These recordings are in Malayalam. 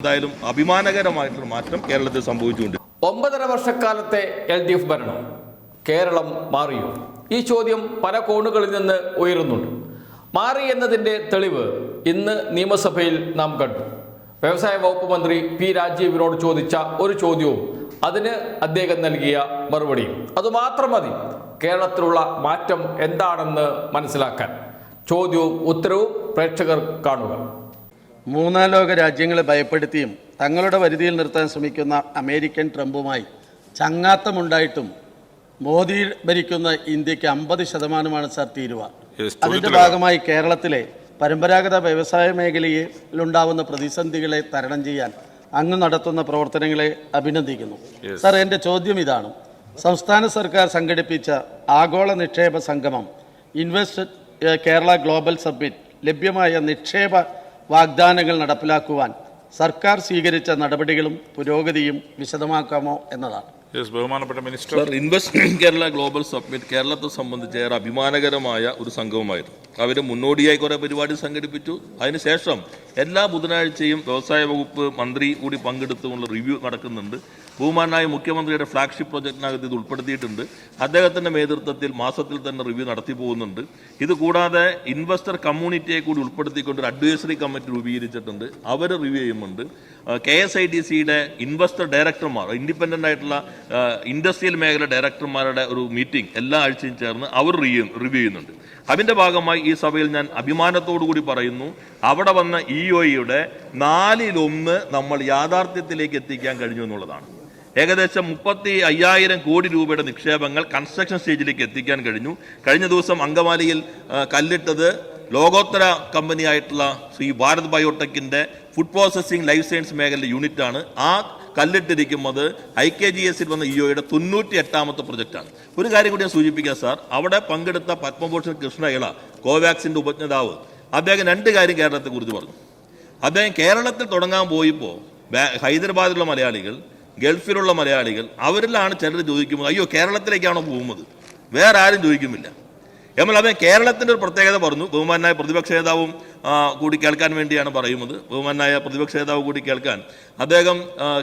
എന്തായാലും അഭിമാനകരമായിട്ടുള്ള മാറ്റം കേരളത്തിൽ സംഭവിച്ചുകൊണ്ട് ഒമ്പതര വർഷക്കാലത്തെ എൽ ഡി എഫ് ഭരണം കേരളം മാറിയോ? ഈ ചോദ്യം പല കോണുകളിൽ നിന്ന് ഉയരുന്നുണ്ട്. മാറി എന്നതിന്റെ തെളിവ് ഇന്ന് നിയമസഭയിൽ നാം കണ്ടു. വ്യവസായ വകുപ്പ് മന്ത്രി പി രാജീവിനോട് ചോദിച്ച ഒരു ചോദ്യവും അതിന് അദ്ദേഹം നൽകിയ മറുപടിയും. അതുമാത്രം മതി. കേരളത്തിലുള്ള മാറ്റം എന്താണെന്ന് മനസ്സിലാക്കാൻ. ചോദ്യവും ഉത്തരവും പ്രേക്ഷകർ കാണുക. മൂന്നാം ലോക രാജ്യങ്ങളെ ഭയപ്പെടുത്തിയും തങ്ങളുടെ പരിധിയിൽ നിർത്താൻ ശ്രമിക്കുന്ന അമേരിക്കൻ ട്രംപുമായി ചങ്ങാത്തമുണ്ടായിട്ടും മോദി ഭരിക്കുന്ന ഇന്ത്യയ്ക്ക് അമ്പത് ശതമാനമാണ് സാർ തീരുവ. അതിന്റെ ഭാഗമായി കേരളത്തിലെ പരമ്പരാഗത വ്യവസായ മേഖലയിലുണ്ടാവുന്ന പ്രതിസന്ധികളെ തരണം ചെയ്യാൻ അങ്ങ് നടത്തുന്ന പ്രവർത്തനങ്ങളെ അഭിനന്ദിക്കുന്നു. സാർ എന്റെ ചോദ്യം ഇതാണ്. സംസ്ഥാന സർക്കാർ സംഘടിപ്പിച്ച ആഗോള നിക്ഷേപ സംഗമം ഇൻവെസ്റ്റ് കേരള ഗ്ലോബൽ സബ്മിറ്റ് ലഭ്യമായ നിക്ഷേപ വാഗ്ദാനങ്ങൾ നടപ്പിലാക്കുവാൻ സർക്കാർ സ്വീകരിച്ച നടപടികളും പുരോഗതിയും വിശദമാക്കാമോ എന്നതാണ്. യെസ് ബഹുമാനപ്പെട്ട minister sir invest Kerala global summit കേരളത്തെ സംബന്ധിച്ച് ഏറെ അഭിമാനകരമായ ഒരു സംഘവുമായിരുന്നു അവർ മുന്നോടിയായി കുറേ പരിപാടി സംഘടിപ്പിച്ചു. അതിനുശേഷം എല്ലാ ബുധനാഴ്ചയും വ്യവസായ വകുപ്പ് മന്ത്രി കൂടി പങ്കെടുത്തുള്ള റിവ്യൂ നടക്കുന്നുണ്ട്. ബഹുമാനായ മുഖ്യമന്ത്രിയുടെ ഫ്ലാഗ്ഷിപ്പ് പ്രൊജക്ടിനകത്ത് ഇത് ഉൾപ്പെടുത്തിയിട്ടുണ്ട്. അദ്ദേഹത്തിന്റെ നേതൃത്വത്തിൽ മാസത്തിൽ തന്നെ റിവ്യൂ നടത്തി പോകുന്നുണ്ട്. ഇത് കൂടാതെ ഇൻവെസ്റ്റർ കമ്മ്യൂണിറ്റിയെ കൂടി ഉൾപ്പെടുത്തിക്കൊണ്ട് ഒരു അഡ്വൈസറി കമ്മിറ്റി രൂപീകരിച്ചിട്ടുണ്ട്. അവർ റിവ്യൂ ചെയ്യുന്നുണ്ട്. കെ എസ് ഐ ഡി സിയുടെ ഇൻവെസ്റ്റർ ഡയറക്ടർമാർ ഇൻഡിപെൻഡന്റ് ആയിട്ടുള്ള ഇൻഡസ്ട്രിയൽ മേഖല ഡയറക്ടർമാരുടെ ഒരു മീറ്റിംഗ് എല്ലാ ആഴ്ചയും ചേർന്ന് അവർ റിവ്യൂ റിവ്യൂ ചെയ്യുന്നുണ്ട്. അതിന്റെ ഭാഗമായി ഈ സഭയിൽ ഞാൻ അഭിമാനത്തോടു കൂടി പറയുന്നു അവിടെ വന്ന ഇ ഒയുടെ നാലിലൊന്ന് നമ്മൾ യാഥാർത്ഥ്യത്തിലേക്ക് എത്തിക്കാൻ കഴിഞ്ഞു എന്നുള്ളതാണ്. ഏകദേശം മുപ്പത്തി അയ്യായിരം കോടി രൂപയുടെ നിക്ഷേപങ്ങൾ കൺസ്ട്രക്ഷൻ സ്റ്റേജിലേക്ക് എത്തിക്കാൻ കഴിഞ്ഞു. കഴിഞ്ഞ ദിവസം അങ്കമാലിയിൽ കല്ലിട്ടത് ലോകോത്തര കമ്പനിയായിട്ടുള്ള ശ്രീ ഭാരത് ബയോടെക്കിന്റെ ഫുഡ് പ്രോസസ്സിംഗ് ലൈഫ് സയൻസ് മേഖലയിലെ യൂണിറ്റാണ്. ആ കല്ലിട്ടിരിക്കുന്നത് ഐ കെ ജി എസിൽ വന്ന ഇഒയുടെ തൊണ്ണൂറ്റി എട്ടാമത്തെ പ്രൊജക്റ്റാണ് ഒരു കാര്യം കൂടി ഞാൻ സൂചിപ്പിക്കാം സാർ അവിടെ പങ്കെടുത്ത പത്മഭൂഷൺ കൃഷ്ണ ഇള കോവാക്സിന്റെ ഉപജ്ഞതാവ്. അദ്ദേഹം രണ്ട് കാര്യം കേരളത്തെക്കുറിച്ച് പറഞ്ഞു. അദ്ദേഹം കേരളത്തിൽ തുടങ്ങാൻ പോയപ്പോൾ ഹൈദരാബാദിലുള്ള മലയാളികൾ ഗൾഫിലുള്ള മലയാളികൾ അവരിലാണ് ചിലർ ചോദിക്കുന്നത് അയ്യോ കേരളത്തിലേക്കാണോ പോകുന്നത്? വേറെ ആരും ചോദിക്കുന്നില്ല. എന്നാൽ അവൻ കേരളത്തിന്റെ ഒരു പ്രത്യേകത പറഞ്ഞു. ബഹുമാനായ പ്രതിപക്ഷ നേതാവും കൂടി കേൾക്കാൻ വേണ്ടിയാണ് പറയുന്നത്. ബഹുമാനായ പ്രതിപക്ഷ നേതാവ് കൂടി കേൾക്കാൻ. അദ്ദേഹം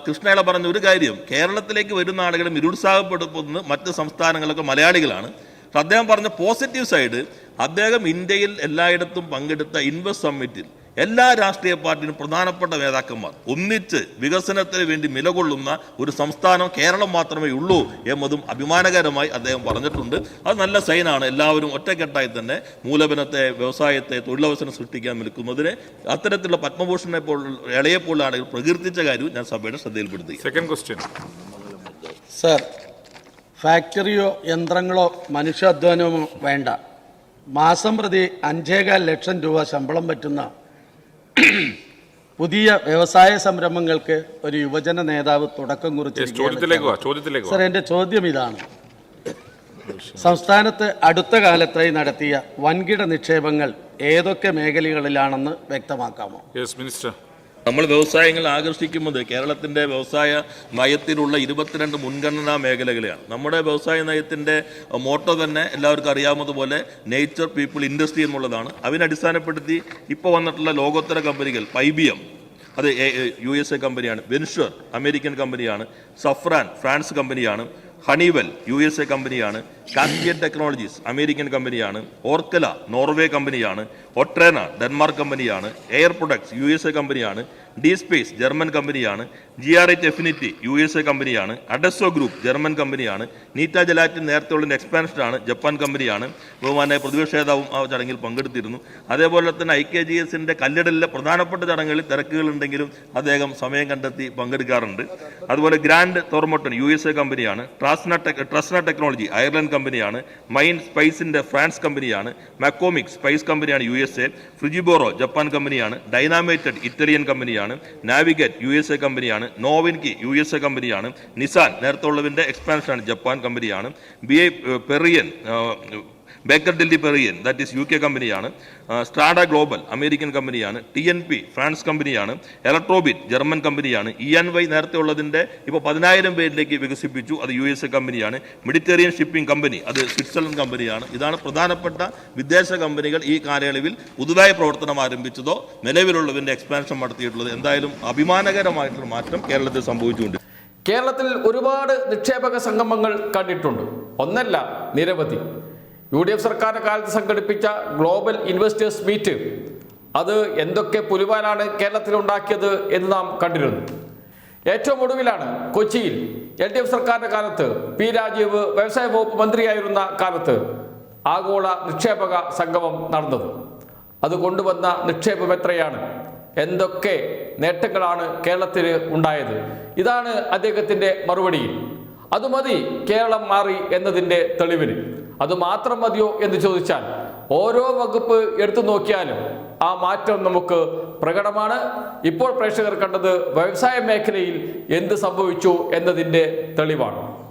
കൃഷ്ണയില പറഞ്ഞ ഒരു കാര്യം കേരളത്തിലേക്ക് വരുന്ന ആളുകളെ നിരുത്സാഹപ്പെടുത്തുന്നത് മറ്റ് സംസ്ഥാനങ്ങളിലൊക്കെ മലയാളികളാണ്. അദ്ദേഹം പറഞ്ഞ പോസിറ്റീവ് സൈഡ് അദ്ദേഹം ഇന്ത്യയിൽ എല്ലായിടത്തും പങ്കെടുത്ത ഇൻവെസ്റ്റ് സമ്മിറ്റിൽ എല്ലാ രാഷ്ട്രീയ പാർട്ടിയും പ്രധാനപ്പെട്ട നേതാക്കന്മാർ ഒന്നിച്ച് വികസനത്തിന് വേണ്ടി നിലകൊള്ളുന്ന ഒരു സംസ്ഥാനം കേരളം മാത്രമേ ഉള്ളൂ എന്നതും അഭിമാനകരമായി അദ്ദേഹം പറഞ്ഞിട്ടുണ്ട്. അത് നല്ല സൈനാണ്. എല്ലാവരും ഒറ്റക്കെട്ടായി തന്നെ മൂലധനത്തെ വ്യവസായത്തെ തൊഴിലവസരം സൃഷ്ടിക്കാൻ നിൽക്കുന്നതിന് അത്തരത്തിലുള്ള പത്മഭൂഷണെ പോലുള്ള ഇളയെ പോലുള്ള ആളുകൾ പ്രകീർത്തിച്ച കാര്യവും ഞാൻ സഭയുടെ ശ്രദ്ധയിൽപ്പെടുത്തി സെക്കൻഡ് ക്വസ്റ്റ്യൻ സർ ഫാക്ടറിയോ യന്ത്രങ്ങളോ മനുഷ്യാധ്വാനമോ വേണ്ട. മാസം പ്രതി അഞ്ചേകാൽ ലക്ഷം രൂപ ശമ്പളം പറ്റുന്ന പുതിയ വ്യവസായ സംരംഭങ്ങൾക്ക് ഒരു യുവജന നേതാവ് തുടക്കം കുറിച്ച് സർ എന്റെ എന്റെ ചോദ്യം ഇതാണ്. സംസ്ഥാനത്ത് അടുത്ത കാലത്തായി നടത്തിയ വൻകിട നിക്ഷേപങ്ങൾ ഏതൊക്കെ മേഖലകളിലാണെന്ന് വ്യക്തമാക്കാമോ? മിനിസ്റ്റർ നമ്മൾ വ്യവസായങ്ങൾ ആകർഷിക്കുന്നത് കേരളത്തിന്റെ വ്യവസായ നയത്തിലുള്ള ഇരുപത്തിരണ്ട് മുൻഗണനാ മേഖലകളെയാണ് നമ്മുടെ വ്യവസായ നയത്തിന്റെ മോട്ടോ തന്നെ എല്ലാവർക്കും അറിയാവുന്നതുപോലെ നേച്ചർ പീപ്പിൾ ഇൻഡസ്ട്രി എന്നുള്ളതാണ്. അതിനടിസ്ഥാനപ്പെടുത്തി ഇപ്പോൾ വന്നിട്ടുള്ള ലോകോത്തര കമ്പനികൾ ഐ ബി എം അത് യു എസ് എ കമ്പനിയാണ്. വെൻഷർ അമേരിക്കൻ കമ്പനിയാണ്. സഫ്രാൻ ഫ്രാൻസ് കമ്പനിയാണ്. ഹണിവെൽ യു എസ് എ കമ്പനിയാണ്. കാസ്പിയൻ ടെക്നോളജീസ് അമേരിക്കൻ കമ്പനിയാണ് ഓർക്കല നോർവേ കമ്പനിയാണ് ഒട്രേന ഡെൻമാർക്ക് കമ്പനിയാണ് Air Products U S A കമ്പനിയാണ് ഡി സ്പേസ് ജർമ്മൻ കമ്പനിയാണ് G R H affinity U S A കമ്പനിയാണ് അഡസോ ഗ്രൂപ്പ് ജർമ്മൻ കമ്പനിയാണ് നീറ്റ ജലാറ്റിൻ നേരത്തെ ഉള്ള എക്സ്പാൻഷനാണ് ജപ്പാൻ കമ്പനിയാണ് ബഹുമാനായ പ്രതിപക്ഷ നേതാവും ആ ചടങ്ങിൽ പങ്കെടുത്തിരുന്നു. അതേപോലെ തന്നെ ഐ കെ ജി എസിന്റെ കല്ലിടലിലെ പ്രധാനപ്പെട്ട ചടങ്ങുകളിൽ തിരക്കുകളുണ്ടെങ്കിലും അദ്ദേഹം സമയം കണ്ടെത്തി പങ്കെടുക്കാറുണ്ട്. അതുപോലെ Grant Thornton U S A കമ്പനിയാണ് Trasna tech Trasna technology Ireland കമ്പനിയാണ്. മൈൻ സ്പൈസിന്റെ ഫ്രാൻസ് കമ്പനിയാണ്. മാക്കോമിക് സ്പൈസ് കമ്പനിയാണ് യു എസ് എ. ഫ്രിജിബോറോ ജപ്പാൻ കമ്പനിയാണ്. ഡൈനാമേറ്റഡ് ഇറ്റാലിയൻ കമ്പനിയാണ്. നാവിഗേറ്റ് യു എസ് എ കമ്പനിയാണ്. നോവിൻകി യു എസ് എ കമ്പനിയാണ്. നിസാൻ നേരത്തെ ഉള്ളതിന്റെ എക്സ്പാൻഷനാണ് ജപ്പാൻ കമ്പനിയാണ്. ബി ഐ പെറിയൻ ബേക്കർ ഡെല്ലി പെറിയൻ ദാറ്റ് ഈസ് യു കെ കമ്പനിയാണ് സ്ട്രാഡ ഗ്ലോബൽ അമേരിക്കൻ കമ്പനിയാണ് ടി എൻ പി ഫ്രാൻസ് കമ്പനിയാണ് ഇലക്ട്രോബിറ്റ് ജർമ്മൻ കമ്പനിയാണ് ഇ എൻ വൈ നേരത്തെ ഉള്ളതിന്റെ ഇപ്പോൾ പതിനായിരം പേരിലേക്ക് വികസിപ്പിച്ചു. അത് യു എസ് എ കമ്പനിയാണ് മെഡിറ്റേറിയൻ ഷിപ്പിംഗ് കമ്പനി അത് സ്വിറ്റ്സർലൻഡ് കമ്പനിയാണ് ഇതാണ് പ്രധാനപ്പെട്ട വിദേശ കമ്പനികൾ ഈ കാലയളവിൽ പുതുതായി പ്രവർത്തനം ആരംഭിച്ചതോ നിലവിലുള്ളതിന്റെ എക്സ്പാൻഷൻ നടത്തിയിട്ടുള്ളത്. എന്തായാലും അഭിമാനകരമായിട്ടുള്ള മാറ്റം കേരളത്തിൽ സംഭവിച്ചുകൊണ്ട് കേരളത്തിൽ ഒരുപാട് നിക്ഷേപക സംഗമങ്ങൾ കണ്ടിട്ടുണ്ട്. ഒന്നല്ല നിരവധി. യു ഡി എഫ് സർക്കാരിന്റെ കാലത്ത് സംഘടിപ്പിച്ച ഗ്ലോബൽ ഇൻവെസ്റ്റേഴ്സ് മീറ്റ് അത് എന്തൊക്കെ പുലിവാലാണ് കേരളത്തിൽ ഉണ്ടാക്കിയത് എന്ന് നാം കണ്ടിരുന്നു. ഏറ്റവും ഒടുവിലാണ് കൊച്ചിയിൽ എൽ ഡി എഫ് സർക്കാരിന്റെ കാലത്ത് പി രാജീവ് വ്യവസായ വകുപ്പ് മന്ത്രിയായിരുന്ന കാലത്ത് ആഗോള നിക്ഷേപക സംഗമം നടന്നത്. അത് കൊണ്ടുവന്ന നിക്ഷേപം എത്രയാണ്? എന്തൊക്കെ നേട്ടങ്ങളാണ് കേരളത്തിൽ ഉണ്ടായത്? ഇതാണ് അദ്ദേഹത്തിന്റെ മറുപടി അതുമതി കേരളം മാറി എന്നതിന്റെ തെളിവിന്. അത് മാത്രം മതിയോ എന്ന് ചോദിച്ചാൽ ഓരോ വകുപ്പ് എടുത്തു നോക്കിയാലും ആ മാറ്റം നമുക്ക് പ്രകടമാണ്. ഇപ്പോൾ പ്രേക്ഷകർ കണ്ടത് വ്യവസായ മേഖലയിൽ എന്ത് സംഭവിച്ചു എന്നതിന്റെ തെളിവാണ്.